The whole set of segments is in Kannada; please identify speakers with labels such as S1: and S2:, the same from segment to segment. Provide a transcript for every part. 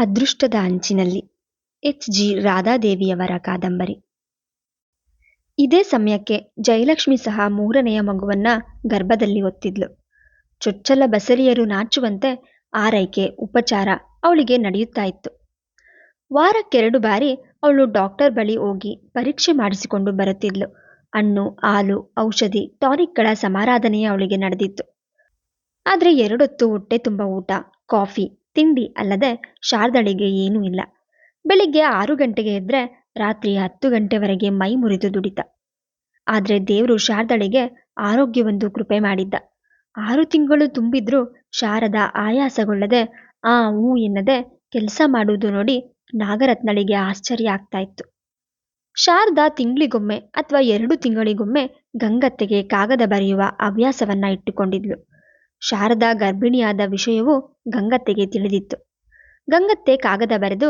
S1: ಅದೃಷ್ಟದ ಅಂಚಿನಲ್ಲಿ. ಎಚ್. ಜಿ. ರಾಧಾದೇವಿಯವರ ಕಾದಂಬರಿ. ಇದೇ ಸಮಯಕ್ಕೆ ಜಯಲಕ್ಷ್ಮಿ ಸಹ ಮೂರನೆಯ ಮಗುವನ್ನ ಗರ್ಭದಲ್ಲಿ ಒತ್ತಿದ್ಲು ಚೊಚ್ಚಲ ಬಸರಿಯರು ನಾಚುವಂತೆ ಆರೈಕೆ, ಉಪಚಾರ ಅವಳಿಗೆ ನಡೆಯುತ್ತಾ ಇತ್ತು. ವಾರಕ್ಕೆರಡು ಬಾರಿ ಅವಳು ಡಾಕ್ಟರ್ ಬಳಿ ಹೋಗಿ ಪರೀಕ್ಷೆ ಮಾಡಿಸಿಕೊಂಡು ಬರುತ್ತಿದ್ಲು. ಹಣ್ಣು, ಹಾಲು, ಔಷಧಿ, ಟಾನಿಕ್ಗಳ ಸಮಾರಾಧನೆಯೇ ಅವಳಿಗೆ ನಡೆದಿತ್ತು. ಆದರೆ ಎರಡೊತ್ತು ಹೊಟ್ಟೆ ತುಂಬ ಊಟ, ಕಾಫಿ ತಿಂಡಿ ಅಲ್ಲದೆ ಶಾರದಳಿಗೆ ಏನೂ ಇಲ್ಲ. ಬೆಳಿಗ್ಗೆ ಆರು ಗಂಟೆಗೆ ಎದ್ರೆ ರಾತ್ರಿ ಹತ್ತು ಗಂಟೆವರೆಗೆ ಮೈ ಮುರಿದು ದುಡಿತ. ಆದರೆ ದೇವರು ಶಾರದಳಿಗೆ ಆರೋಗ್ಯವೊಂದು ಕೃಪೆ ಮಾಡಿದ್ದ. ಆರು ತಿಂಗಳು ತುಂಬಿದ್ರೂ ಶಾರದ ಆಯಾಸಗೊಳ್ಳದೆ ಆ ಹೂ ಎನ್ನದೆ ಕೆಲಸ ಮಾಡುವುದು ನೋಡಿ ನಾಗರತ್ನಳಿಗೆ ಆಶ್ಚರ್ಯ ಆಗ್ತಾ ಇತ್ತು. ಶಾರದಾ ತಿಂಗಳಿಗೊಮ್ಮೆ ಅಥವಾ ಎರಡು ತಿಂಗಳಿಗೊಮ್ಮೆ ಗಂಗತ್ತೆಗೆ ಕಾಗದ ಬರೆಯುವ ಹವ್ಯಾಸವನ್ನ ಇಟ್ಟುಕೊಂಡಿದ್ಲು. ಶಾರದಾ ಗರ್ಭಿಣಿಯಾದ ವಿಷಯವು ಗಂಗತ್ತೆಗೆ ತಿಳಿದಿತ್ತು. ಗಂಗತ್ತೆ ಕಾಗದ ಬರೆದು,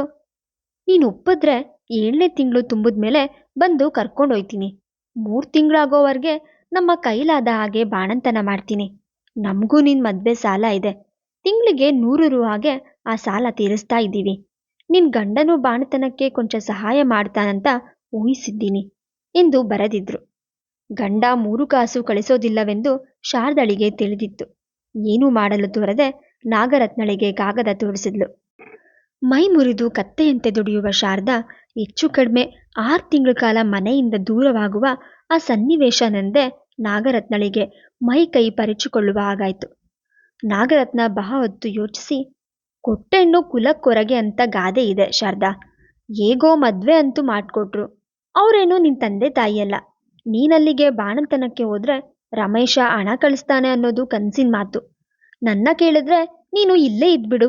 S1: ನೀನು ಒಪ್ಪಿದ್ರೆ ಏಳನೇ ತಿಂಗಳು ತುಂಬಿದ್ಮೇಲೆ ಬಂದು ಕರ್ಕೊಂಡೊಯ್ತೀನಿ ಮೂರು ತಿಂಗಳಾಗೋವರೆಗೆ ನಮ್ಮ ಕೈಲಾದ ಹಾಗೆ ಬಾಣಂತನ ಮಾಡ್ತೀನಿ. ನಮಗೂ ನಿನ್ನ ಮದ್ವೆ ಸಾಲ ಇದೆ. ತಿಂಗಳಿಗೆ ನೂರು ರು ಹಾಗೆ ಆ ಸಾಲ ತೀರಿಸ್ತಾ ಇದ್ದೀವಿ. ನಿನ್ ಗಂಡನು ಬಾಣತನಕ್ಕೆ ಕೊಂಚ ಸಹಾಯ ಮಾಡ್ತಾನಂತ ಊಹಿಸಿದ್ದೀನಿ ಎಂದು ಬರೆದಿದ್ರು. ಗಂಡ ಮೂರು ಕಾಸು ಕಳಿಸೋದಿಲ್ಲವೆಂದು ಶಾರದಳಿಗೆ ತಿಳಿದಿತ್ತು. ಏನೂ ಮಾಡಲು ತೋರದೆ ನಾಗರತ್ನಳಿಗೆ ಕಾಗದ ತೋರಿಸಿದ್ಲು. ಮೈ ಮುರಿದು ಕತ್ತೆಯಂತೆ ದುಡಿಯುವ ಶಾರದಾ ಹೆಚ್ಚು ಕಡಿಮೆ ಆರು ತಿಂಗಳ ಕಾಲ ಮನೆಯಿಂದ ದೂರವಾಗುವ ಆ ಸನ್ನಿವೇಶನೆಂದೇ ನಾಗರತ್ನಳಿಗೆ ಮೈ ಕೈ ಪರಿಚಿಕೊಳ್ಳುವ ಹಾಗಾಯ್ತು. ನಾಗರತ್ನ ಬಹ ಹೊತ್ತು ಯೋಚಿಸಿ, ಕೊಟ್ಟೆಣ್ಣು ಕುಲಕ್ಕೊರಗೆ ಅಂತ ಗಾದೆ ಇದೆ ಶಾರದಾ. ಹೇಗೋ ಮದ್ವೆ ಅಂತೂ ಮಾಡಿಕೊಟ್ರು. ಅವರೇನು ನಿನ್ ತಂದೆ ತಾಯಿಯಲ್ಲ. ನೀನಲ್ಲಿಗೆ ಬಾಣಂತನಕ್ಕೆ ಹೋದ್ರೆ ರಮೇಶ ಹಣ ಕಳಿಸ್ತಾನೆ ಅನ್ನೋದು ಕನ್ಸಿನ ಮಾತು. ನನ್ನ ಕೇಳಿದ್ರೆ ನೀನು ಇಲ್ಲೇ ಇದ್ಬಿಡು.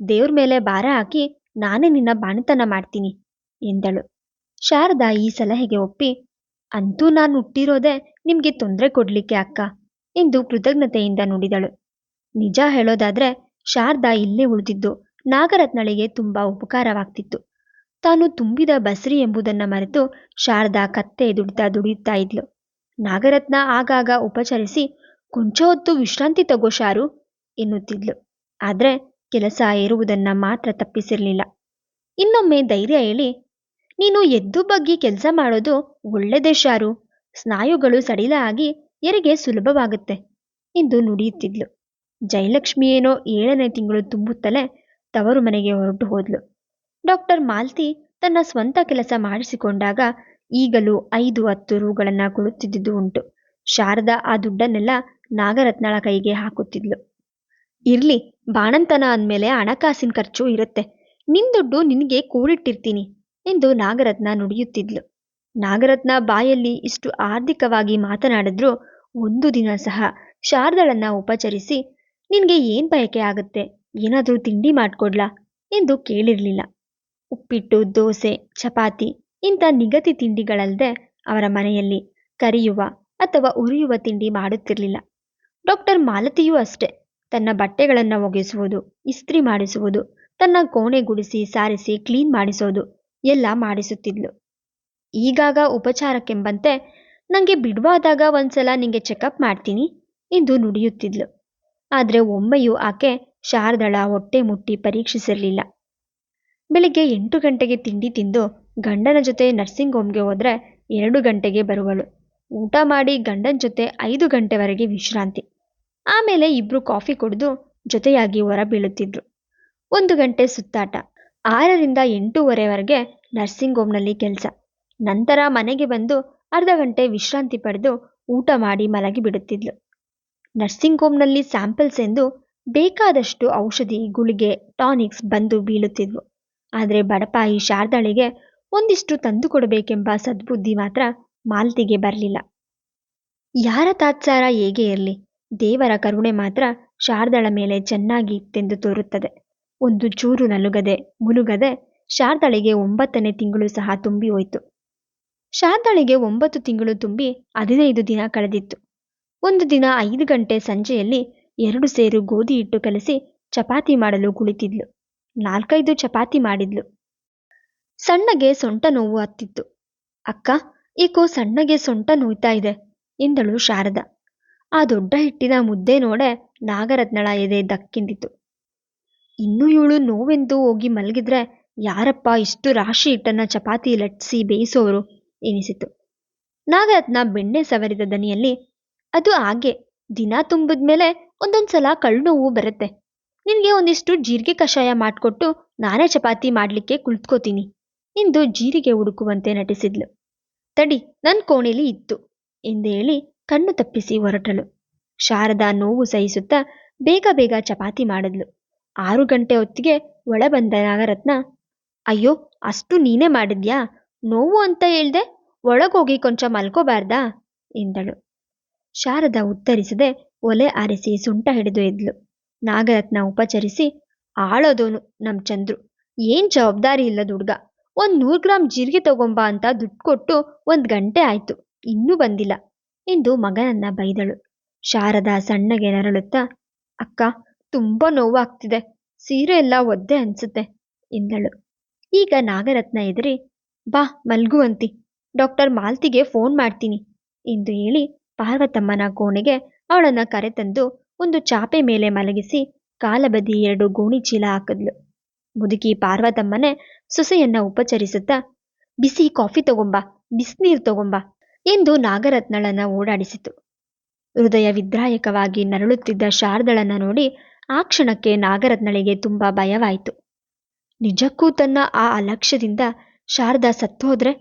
S1: ದೇವ್ರ ಮೇಲೆ ಭಾರ ಹಾಕಿ ನಾನೇ ನಿನ್ನ ಬಾಣತನ ಮಾಡ್ತೀನಿ ಎಂದಳು. ಶಾರದಾ ಈ ಸಲಹೆಗೆ ಒಪ್ಪಿ, ಅಂತೂ ನಾನು ಹುಟ್ಟಿರೋದೇ ನಿಮ್ಗೆ ತೊಂದರೆ ಕೊಡ್ಲಿಕ್ಕೆ ಅಕ್ಕ ಎಂದು ಕೃತಜ್ಞತೆಯಿಂದ ನುಡಿದಳು. ನಿಜ ಹೇಳೋದಾದ್ರೆ ಶಾರದಾ ಇಲ್ಲೇ ಉಳಿದಿದ್ದು ನಾಗರತ್ನಳಿಗೆ ತುಂಬಾ ಉಪಕಾರವಾಗ್ತಿತ್ತು. ತಾನು ತುಂಬಿದ ಬಸರಿ ಎಂಬುದನ್ನ ಮರೆತು ಶಾರದಾ ಕತ್ತೆ ದುಡಿತಾ ದುಡಿಯುತ್ತಾ ಇದ್ಲು. ನಾಗರತ್ನ ಆಗಾಗ ಉಪಚರಿಸಿ, ಕೊಂಚ ಹೊತ್ತು ವಿಶ್ರಾಂತಿ ತಗೋ ಶಾರು ಎನ್ನುತ್ತಿದ್ಲು. ಆದ್ರೆ ಕೆಲಸ ಏರುವುದನ್ನ ಮಾತ್ರ ತಪ್ಪಿಸಿರ್ಲಿಲ್ಲ. ಇನ್ನೊಮ್ಮೆ ಧೈರ್ಯ ಹೇಳಿ, ನೀನು ಎದ್ದು ಬಗ್ಗಿ ಕೆಲಸ ಮಾಡೋದು ಒಳ್ಳೆದೇ ಶಾರು. ಸ್ನಾಯುಗಳು ಸಡಿಲ ಆಗಿ ಎರಿಗೆ ಸುಲಭವಾಗುತ್ತೆ ಎಂದು ನುಡಿಯುತ್ತಿದ್ಲು. ಜಯಲಕ್ಷ್ಮಿ ಏನೋ ಏಳನೇ ತಿಂಗಳು ತುಂಬುತ್ತಲೇ ತವರು ಮನೆಗೆ ಹೊರಟು ಹೋದ್ಲು. ಡಾಕ್ಟರ್ ಮಾಲ್ತಿ ತನ್ನ ಸ್ವಂತ ಕೆಲಸ ಮಾಡಿಸಿಕೊಂಡಾಗ ಈಗಲೂ ಐದು, ಹತ್ತು ರೂಗಳನ್ನ ಕೊಡುತ್ತಿದ್ದುದು ಉಂಟು. ಶಾರದಾ ಆ ದುಡ್ಡನ್ನೆಲ್ಲ ನಾಗರತ್ನಳ ಕೈಗೆ ಹಾಕುತ್ತಿದ್ಲು. ಇರ್ಲಿ, ಬಾಣಂತನ ಅಂದಮೇಲೆ ಹಣಕಾಸಿನ ಖರ್ಚು ಇರುತ್ತೆ. ನಿನ್ ದುಡ್ಡು ನಿನಗೆ ಕೂಡಿಟ್ಟಿರ್ತೀನಿ ಎಂದು ನಾಗರತ್ನ ನುಡಿಯುತ್ತಿದ್ಲು. ನಾಗರತ್ನ ಬಾಯಲ್ಲಿ ಇಷ್ಟು ಆರ್ಥಿಕವಾಗಿ ಮಾತನಾಡಿದ್ರೂ ಒಂದು ದಿನ ಸಹ ಶಾರದಳನ್ನ ಉಪಚರಿಸಿ, ನಿನಗೆ ಏನ್ ಬಯಕೆ ಆಗುತ್ತೆ? ಏನಾದರೂ ತಿಂಡಿ ಮಾಡ್ಕೊಡ್ಲಾ? ಎಂದು ಕೇಳಿರ್ಲಿಲ್ಲ. ಉಪ್ಪಿಟ್ಟು, ದೋಸೆ, ಚಪಾತಿ ಇಂಥ ನಿಗದಿ ತಿಂಡಿಗಳಲ್ಲದೆ ಅವರ ಮನೆಯಲ್ಲಿ ಕರಿಯುವ ಅಥವಾ ಉರಿಯುವ ತಿಂಡಿ ಮಾಡುತ್ತಿರಲಿಲ್ಲ. ಡಾಕ್ಟರ್ ಮಾಲತಿಯೂ ಅಷ್ಟೇ. ತನ್ನ ಬಟ್ಟೆಗಳನ್ನು ಒಗೆಸುವುದು, ಇಸ್ತ್ರಿ ಮಾಡಿಸುವುದು, ತನ್ನ ಕೋಣೆ ಗುಡಿಸಿ ಸಾರಿಸಿ ಕ್ಲೀನ್ ಮಾಡಿಸೋದು ಎಲ್ಲ ಮಾಡಿಸುತ್ತಿದ್ಲು. ಈಗಾಗ ಉಪಚಾರಕ್ಕೆಂಬಂತೆ ನನಗೆ ಬಿಡುವಾದಾಗ ಒಂದ್ಸಲ ನಿಂಗೆ ಚೆಕಪ್ ಮಾಡ್ತೀನಿ ಎಂದು ನುಡಿಯುತ್ತಿದ್ಲು. ಆದರೆ ಒಮ್ಮೆಯೂ ಆಕೆ ಶಾರದಳ ಹೊಟ್ಟೆ ಮುಟ್ಟಿ ಪರೀಕ್ಷಿಸಿರಲಿಲ್ಲ. ಬೆಳಿಗ್ಗೆ ಎಂಟು ಗಂಟೆಗೆ ತಿಂಡಿ ತಿಂದು ಗಂಡನ ಜೊತೆ ನರ್ಸಿಂಗ್ ಹೋಮ್ಗೆ ಹೋದರೆ ಎರಡು ಗಂಟೆಗೆ ಬರುವಳು. ಊಟ ಮಾಡಿ ಗಂಡನ ಜೊತೆ ಐದು ಗಂಟೆವರೆಗೆ ವಿಶ್ರಾಂತಿ. ಆಮೇಲೆ ಇಬ್ರು ಕಾಫಿ ಕುಡಿದು ಜೊತೆಯಾಗಿ ಹೊರ ಬೀಳುತ್ತಿದ್ರು. ಒಂದು ಗಂಟೆ ಸುತ್ತಾಟ. ಆರರಿಂದ ಎಂಟೂವರೆವರೆಗೆ ನರ್ಸಿಂಗ್ ಹೋಮ್ನಲ್ಲಿ ಕೆಲಸ. ನಂತರ ಮನೆಗೆ ಬಂದು ಅರ್ಧ ಗಂಟೆ ವಿಶ್ರಾಂತಿ ಪಡೆದು ಊಟ ಮಾಡಿ ಮಲಗಿ ಬಿಡುತ್ತಿದ್ಲು. ನರ್ಸಿಂಗ್ ಹೋಮ್ನಲ್ಲಿ ಸ್ಯಾಂಪಲ್ಸ್ ಎಂದು ಬೇಕಾದಷ್ಟು ಔಷಧಿ, ಗುಳಿಗೆ ಟಾನಿಕ್ಸ್ ಬಂದು ಬೀಳುತ್ತಿದ್ವು. ಆದರೆ ಬಡಪಾಯಿ ಶಾರದಾಳಿಗೆ ಒಂದಿಷ್ಟು ತಂದು ಕೊಡಬೇಕೆಂಬ ಸದ್ಬುದ್ಧಿ ಮಾತ್ರ ಮಾಲ್ತಿಗೆ ಬರಲಿಲ್ಲ. ಯಾರ ತಾತ್ಸಾರ ಹೇಗೆ ಇರಲಿ? ದೇವರ ಕರುಣೆ ಮಾತ್ರ ಶಾರದಳ ಮೇಲೆ ಚೆನ್ನಾಗಿ ಇತ್ತೆಂದು ತೋರುತ್ತದೆ. ಒಂದು ಚೂರು ನಲುಗದೆ ಮುನುಗದೆ ಶಾರದಳಿಗೆ ಒಂಬತ್ತನೇ ತಿಂಗಳು ಸಹ ತುಂಬಿ ಹೋಯಿತು. ಶಾರದಳಿಗೆ ಒಂಬತ್ತು ತಿಂಗಳು ತುಂಬಿ ಹದಿನೈದು ದಿನ ಕಳೆದಿತ್ತು. ಒಂದು ದಿನ ಐದು ಗಂಟೆ ಸಂಜೆಯಲ್ಲಿ ಎರಡು ಸೇರು ಗೋಧಿ ಹಿಟ್ಟು ಕಲಸಿ ಚಪಾತಿ ಮಾಡಲು ಕುಳಿತಿದ್ಲು. ನಾಲ್ಕೈದು ಚಪಾತಿ ಮಾಡಿದ್ಲು. ಸಣ್ಣಗೆ ಸೊಂಟ ನೋವು ಹತ್ತಿತ್ತು. ಅಕ್ಕ ಏಕೋ ಸಣ್ಣಗೆ ಸೊಂಟ ನೋಯ್ತಾ ಇದೆ ಎಂದಳು ಶಾರದಾ. ಆ ದೊಡ್ಡ ಹಿಟ್ಟಿನ ಮುದ್ದೆ ನೋಡೆ ನಾಗರತ್ನಳ ಎದೆ ದಕ್ಕಿಂದಿತು ಇನ್ನೂ ಇವಳು ನೋವೆಂದು ಹೋಗಿ ಮಲಗಿದ್ರೆ ಯಾರಪ್ಪ ಇಷ್ಟು ರಾಶಿ ಹಿಟ್ಟನ್ನ ಚಪಾತಿ ಲಟ್ಸಿ ಬೇಯಿಸೋರು ಎನಿಸಿತು. ನಾಗರತ್ನ ಬೆಣ್ಣೆ ಸವರಿದ ದನಿಯಲ್ಲಿ, ಅದು ಹಾಗೆ, ದಿನ ತುಂಬಿದ್ಮೇಲೆ ಒಂದೊಂದ್ಸಲ ಕಳ್ಳು ನೋವು ಬರುತ್ತೆ. ನಿನಗೆ ಒಂದಿಷ್ಟು ಜೀರಿಗೆ ಕಷಾಯ ಮಾಡಿಕೊಟ್ಟು ನಾನೇ ಚಪಾತಿ ಮಾಡಲಿಕ್ಕೆ ಕುಳಿತ್ಕೋತೀನಿ. ಎಂದು ಜೀರಿಗೆ ಹುಡುಕುವಂತೆ ನಟಿಸಿದ್ಲು. ತಡಿ ನನ್ನ ಕೋಣೆಲಿ ಇತ್ತು ಎಂದು ಹೇಳಿ ಕಣ್ಣು ತಪ್ಪಿಸಿ ಹೊರಟಳು. ಶಾರದಾ ನೋವು ಸಹಿಸುತ್ತಾ ಬೇಗ ಬೇಗ ಚಪಾತಿ ಮಾಡಿದ್ಲು. ಆರು ಗಂಟೆ ಹೊತ್ತಿಗೆ ಒಳ ಬಂದ ನಾಗರತ್ನ, ಅಯ್ಯೋ, ಅಷ್ಟು ನೀನೇ ಮಾಡಿದ್ಯಾ? ನೋವು ಅಂತ ಹೇಳ್ದೆ ಒಳಗೋಗಿ ಕೊಂಚ ಮಲ್ಕೋಬಾರ್ದಾ? ಎಂದಳು. ಶಾರದಾ ಉತ್ತರಿಸದೆ ಒಲೆ ಆರಿಸಿ ಸುಂಟ ಹಿಡಿದು ಎದ್ಲು. ನಾಗರತ್ನ ಉಪಚರಿಸಿ, ಆಳೋದೋನು ನಮ್ ಚಂದ್ರು. ಏನ್ ಜವಾಬ್ದಾರಿ ಇಲ್ಲ ದುಡ್ಗ ಒಂದ್ ನೂರ್ ಗ್ರಾಂ ಜೀರಿಗೆ ತಗೊಂಬ ಅಂತ ದುಡ್ಡು ಕೊಟ್ಟು ಒಂದ್ ಗಂಟೆ ಆಯ್ತು. ಇನ್ನೂ ಬಂದಿಲ್ಲ. ಎಂದು ಮಗನನ್ನ ಬೈದಳು. ಶಾರದಾ ಸಣ್ಣಗೆ ನರಳುತ್ತಾ, ಅಕ್ಕ, ತುಂಬಾ ನೋವಾಗ್ತಿದೆ. ಸೀರೆ ಎಲ್ಲ ಒದ್ದೆ ಅನ್ಸುತ್ತೆ, ಎಂದಳು. ಈಗ ನಾಗರತ್ನ ಎದುರಿ, ಬಾ ಮಲ್ಗುವಂತಿ ಡಾಕ್ಟರ್ ಮಾಲ್ತಿಗೆ ಫೋನ್ ಮಾಡ್ತೀನಿ, ಎಂದು ಹೇಳಿ ಪಾರ್ವತಮ್ಮನ ಕೋಣೆಗೆ ಅವಳನ್ನ ಕರೆತಂದು ಒಂದು ಚಾಪೆ ಮೇಲೆ ಮಲಗಿಸಿ ಕಾಲಬದಿ ಎರಡು ಗೋಣಿ ಚೀಲ ಹಾಕಿದ್ಲು. ಮುದುಕಿ ಪಾರ್ವತಮ್ಮನೆ ಸೊಸೆಯನ್ನ ಉಪಚರಿಸುತ್ತಾ, ಬಿಸಿ ಕಾಫಿ ತಗೊಂಬ, ಬಿಸಿನೀರು ತಗೊಂಬ ಎಂದು ನಾಗರತ್ನಳನ್ನ ಓಡಾಡಿಸಿತು. ಹೃದಯ ವಿದ್ರಾಯಕವಾಗಿ ನರಳುತ್ತಿದ್ದ ಶಾರದಳನ್ನ ನೋಡಿ ಆ ಕ್ಷಣಕ್ಕೆ ನಾಗರತ್ನಳಿಗೆ ತುಂಬಾ ಭಯವಾಯಿತು. ನಿಜಕ್ಕೂ ತನ್ನ ಆ ಅಲಕ್ಷ್ಯದಿಂದ ಶಾರದಾ ಸತ್ತೋದ್ರೆ?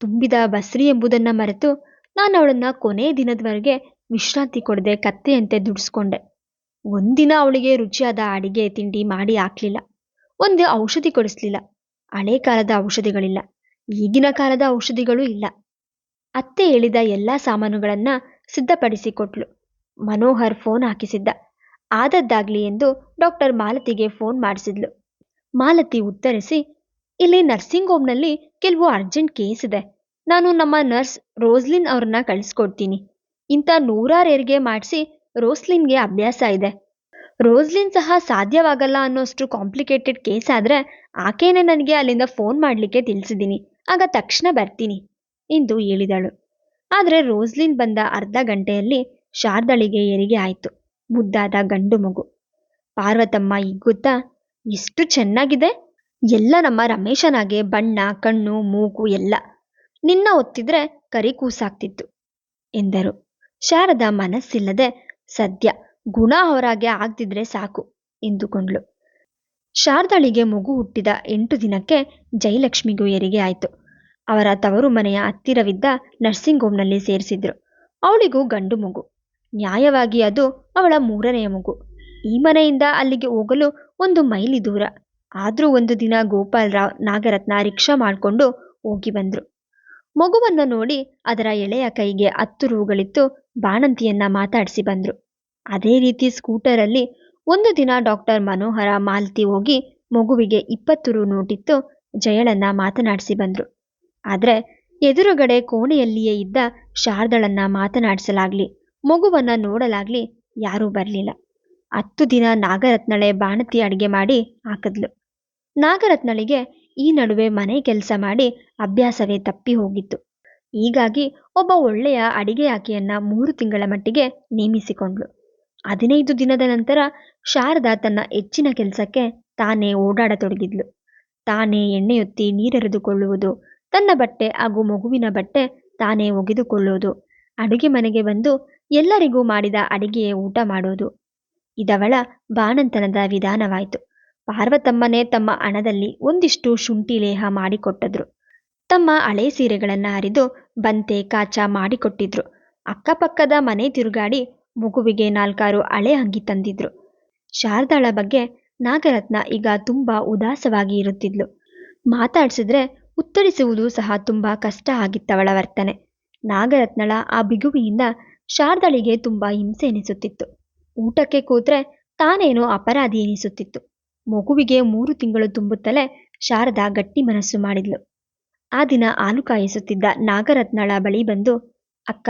S1: ತುಂಬಿದ ಬಸ್ರಿ ಎಂಬುದನ್ನ ಮರೆತು ನಾನು ಅವಳನ್ನ ಕೊನೆ ದಿನದವರೆಗೆ ವಿಶ್ರಾಂತಿ ಕೊಡದೆ ಕತ್ತೆಯಂತೆ ದುಡಿಸ್ಕೊಂಡೆ. ಒಂದಿನ ಅವಳಿಗೆ ರುಚಿಯಾದ ಅಡಿಗೆ ತಿಂಡಿ ಮಾಡಿ ಹಾಕ್ಲಿಲ್ಲ. ಒಂದು ಔಷಧಿ ಕೊಡಿಸ್ಲಿಲ್ಲ. ಹಳೆ ಕಾಲದ ಔಷಧಿಗಳಿಲ್ಲ. ಈಗಿನ ಕಾಲದ ಔಷಧಿಗಳು ಇಲ್ಲ. ಅತ್ತೆ ಹೇಳಿದ ಎಲ್ಲ ಸಾಮಾನುಗಳನ್ನ ಸಿದ್ಧಪಡಿಸಿ ಕೊಟ್ಲು ಮನೋಹರ್ ಫೋನ್ ಹಾಕಿಸಿದ್ದ. ಆದದ್ದಾಗ್ಲಿ ಎಂದು ಡಾಕ್ಟರ್ ಮಾಲತಿಗೆ ಫೋನ್ ಮಾಡಿಸಿದ್ಲು. ಮಾಲತಿ ಉತ್ತರಿಸಿ, ಇಲ್ಲಿ ನರ್ಸಿಂಗ್ ಹೋಮ್ನಲ್ಲಿ ಕೆಲವು ಅರ್ಜೆಂಟ್ ಕೇಸ್ ಇದೆ. ನಾನು ನಮ್ಮ ನರ್ಸ್ ರೋಸ್ಲಿನ್ ಅವ್ರನ್ನ ಕಳಿಸ್ಕೊಡ್ತೀನಿ. ಇಂಥ ನೂರಾರು ಹೆರಿಗೆ ಮಾಡಿಸಿ ರೋಸ್ಲಿನ್ಗೆ ಅಭ್ಯಾಸ ಇದೆ. ರೋಸ್ಲಿನ್ ಸಹ ಸಾಧ್ಯವಾಗಲ್ಲ ಅನ್ನೋಷ್ಟು ಕಾಂಪ್ಲಿಕೇಟೆಡ್ ಕೇಸ್ ಆದ್ರೆ ಆಕೆನೇ ನನಗೆ ಅಲ್ಲಿಂದ ಫೋನ್ ಮಾಡಲಿಕ್ಕೆ ತಿಳಿಸಿದ್ದೀನಿ ಆಗ ತಕ್ಷಣ ಬರ್ತೀನಿ. ಎಂದು ಹೇಳಿದಳು. ಆದರೆ ರೋಸ್ಲಿನ್ ಬಂದ ಅರ್ಧ ಗಂಟೆಯಲ್ಲಿ ಶಾರ್ದಳಿಗೆ ಹೆರಿಗೆ ಆಯಿತು. ಮುದ್ದಾದ ಗಂಡು ಮಗು. ಪಾರ್ವತಮ್ಮ ಇಗ್ಗುತ್ತಾ ಎಷ್ಟು ಚೆನ್ನಾಗಿದೆ. ಎಲ್ಲ ನಮ್ಮ ರಮೇಶನಾಗೆ ಬಣ್ಣ, ಕಣ್ಣು, ಮೂಗು ಎಲ್ಲ ನಿನ್ನ ಒತ್ತಿದ್ರೆ ಕರಿ ಕೂಸಾಗ್ತಿತ್ತು ಎಂದರು. ಶಾರದ ಮನಸ್ಸಿಲ್ಲದೆ, ಸದ್ಯ ಗುಣ ಅವರಾಗೆ ಆಗ್ತಿದ್ರೆ ಸಾಕು ಎಂದುಕೊಂಡ್ಳು. ಶಾರದಳಿಗೆ ಮಗು ಹುಟ್ಟಿದ ಎಂಟು ದಿನಕ್ಕೆ ಜಯಲಕ್ಷ್ಮಿಗೂ ಹೆರಿಗೆ ಆಯಿತು. ಅವರ ತವರು ಮನೆಯ ಹತ್ತಿರವಿದ್ದ ನರ್ಸಿಂಗ್ ಹೋಮ್ನಲ್ಲಿ ಸೇರಿಸಿದ್ರು. ಅವಳಿಗೂ ಗಂಡು ಮಗು. ನ್ಯಾಯವಾಗಿ ಅದು ಅವಳ ಮೂರನೆಯ ಮಗು. ಈ ಮನೆಯಿಂದ ಅಲ್ಲಿಗೆ ಹೋಗಲು ಒಂದು ಮೈಲಿ ದೂರ. ಆದರೂ ಒಂದು ದಿನ ಗೋಪಾಲರಾವ್ ನಾಗರತ್ನ ರಿಕ್ಷಾ ಮಾಡಿಕೊಂಡು ಹೋಗಿ ಬಂದ್ರು. ಮಗುವನ್ನ ನೋಡಿ ಅದರ ಎಳೆಯ ಕೈಗೆ ಹತ್ತು ರೂಗಳಿತ್ತು ಬಾಣಂತಿಯನ್ನ ಮಾತಾಡಿಸಿ ಬಂದ್ರು. ಅದೇ ರೀತಿ ಸ್ಕೂಟರಲ್ಲಿ ಒಂದು ದಿನ ಡಾಕ್ಟರ್ ಮನೋಹರ ಮಾಲ್ತಿ ಹೋಗಿ ಮಗುವಿಗೆ ಇಪ್ಪತ್ತು ರು ನೋಟಿತ್ತು ಜಯಳನ್ನ ಮಾತನಾಡಿಸಿ ಬಂದ್ರು. ಆದ್ರೆ ಎದುರುಗಡೆ ಕೋಣೆಯಲ್ಲಿಯೇ ಇದ್ದ ಶಾರದಳನ್ನ ಮಾತನಾಡಿಸಲಾಗ್ಲಿ, ಮಗುವನ್ನ ನೋಡಲಾಗ್ಲಿ ಯಾರೂ ಬರಲಿಲ್ಲ. ಹತ್ತು ದಿನ ನಾಗರತ್ನಳೆ ಬಾಣತಿ ಅಡಿಗೆ ಮಾಡಿ ಹಾಕದ್ಲು. ನಾಗರತ್ನಳಿಗೆ ಈ ನಡುವೆ ಮನೆ ಕೆಲಸ ಮಾಡಿ ಅಭ್ಯಾಸವೇ ತಪ್ಪಿ ಹೋಗಿತ್ತು. ಹೀಗಾಗಿ ಒಬ್ಬ ಒಳ್ಳೆಯ ಅಡಿಗೆ ಆಕೆಯನ್ನ ಮೂರು ತಿಂಗಳ ಮಟ್ಟಿಗೆ ನೇಮಿಸಿಕೊಂಡ್ಳು. ಹದಿನೈದು ದಿನದ ನಂತರ ಶಾರದಾ ತನ್ನ ಹೆಚ್ಚಿನ ಕೆಲಸಕ್ಕೆ ತಾನೇ ಓಡಾಡತೊಡಗಿದ್ಲು. ತಾನೇ ಎಣ್ಣೆಯೊತ್ತಿ ನೀರೆರೆದುಕೊಳ್ಳುವುದು ತನ್ನ ಬಟ್ಟೆ ಹಾಗೂ ಮಗುವಿನ ಬಟ್ಟೆ ತಾನೇ ಒಗೆದುಕೊಳ್ಳೋದು ಅಡುಗೆ ಮನೆಗೆ ಬಂದು ಎಲ್ಲರಿಗೂ ಮಾಡಿದ ಅಡಿಗೆಯೇ ಊಟ ಮಾಡೋದು ಇದವಳ ಬಾಣಂತನದ ವಿಧಾನವಾಯಿತು. ಪಾರ್ವತಮ್ಮನೇ ತಮ್ಮ ಹಣದಲ್ಲಿ ಒಂದಿಷ್ಟು ಶುಂಠಿ ಲೇಹ ಮಾಡಿಕೊಟ್ಟದ್ರು. ತಮ್ಮ ಹಳೆ ಸೀರೆಗಳನ್ನು ಹರಿದು ಬಂತೆ ಕಾಚ ಮಾಡಿಕೊಟ್ಟಿದ್ರು. ಅಕ್ಕಪಕ್ಕದ ಮನೆ ತಿರುಗಾಡಿ ಮಗುವಿಗೆ ನಾಲ್ಕಾರು ಹಳೆ ಅಂಗಿ ತಂದಿದ್ರು. ಶಾರದಾಳ ಬಗ್ಗೆ ನಾಗರತ್ನ ಈಗ ತುಂಬಾ ಉದಾಸವಾಗಿ ಇರುತ್ತಿದ್ಲು. ಮಾತಾಡ್ಸಿದ್ರೆ ಉತ್ತರಿಸುವುದು ಸಹ ತುಂಬಾ ಕಷ್ಟ ಆಗಿತ್ತವಳ ವರ್ತನೆ. ನಾಗರತ್ನಳ ಆ ಬಿಗುವಿಯಿಂದ ಶಾರದಳಿಗೆ ತುಂಬಾ ಹಿಂಸೆ ಎನಿಸುತ್ತಿತ್ತು. ಊಟಕ್ಕೆ ಕೂತ್ರೆ ತಾನೇನೋ ಅಪರಾಧಿ ಎನಿಸುತ್ತಿತ್ತು. ಮಗುವಿಗೆ ಮೂರು ತಿಂಗಳು ತುಂಬುತ್ತಲೇ ಶಾರದಾ ಗಟ್ಟಿ ಮನಸ್ಸು ಮಾಡಿದ್ಲು. ಆ ದಿನ ಹಾಲು ಕಾಯಿಸುತ್ತಿದ್ದ ನಾಗರತ್ನಳ ಬಳಿ ಬಂದು, ಅಕ್ಕ,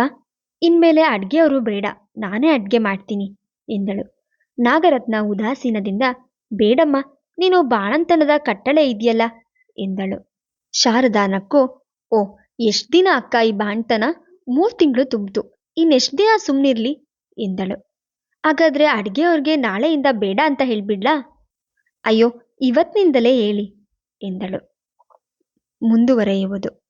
S1: ಇನ್ಮೇಲೆ ಅಡ್ಗೆಯವರು ಬೇಡ, ನಾನೇ ಅಡ್ಗೆ ಮಾಡ್ತೀನಿ, ಎಂದಳು. ನಾಗರತ್ನ ಉದಾಸೀನದಿಂದ, ಬೇಡಮ್ಮ, ನೀನು ಬಾಣಂತನದ ಕಟ್ಟಳೆ ಇದೆಯಲ್ಲ, ಎಂದಳು. ಶಾರದಾ ನಕ್ಕು ಓ, ಎಷ್ಟ್ ದಿನ ಅಕ್ಕ ಈ ಬಾಣ್ತನ? ಮೂರು ತಿಂಗಳು ತುಂಬ್ತು. ಇನ್ನೆಷ್ಟ್ ದಿನ ಸುಮ್ನಿರ್ಲಿ? ಎಂದಳು. ಹಾಗಾದ್ರೆ ಅಡ್ಗೆಯವ್ರಿಗೆ ನಾಳೆಯಿಂದ ಬೇಡ ಅಂತ ಹೇಳ್ಬಿಡ್ಲಾ? ಅಯ್ಯೋ, ಇವತ್ತಿನಿಂದಲೇ ಹೇಳಿ, ಎಂದಳು. ಮುಂದುವರೆಯುವುದು.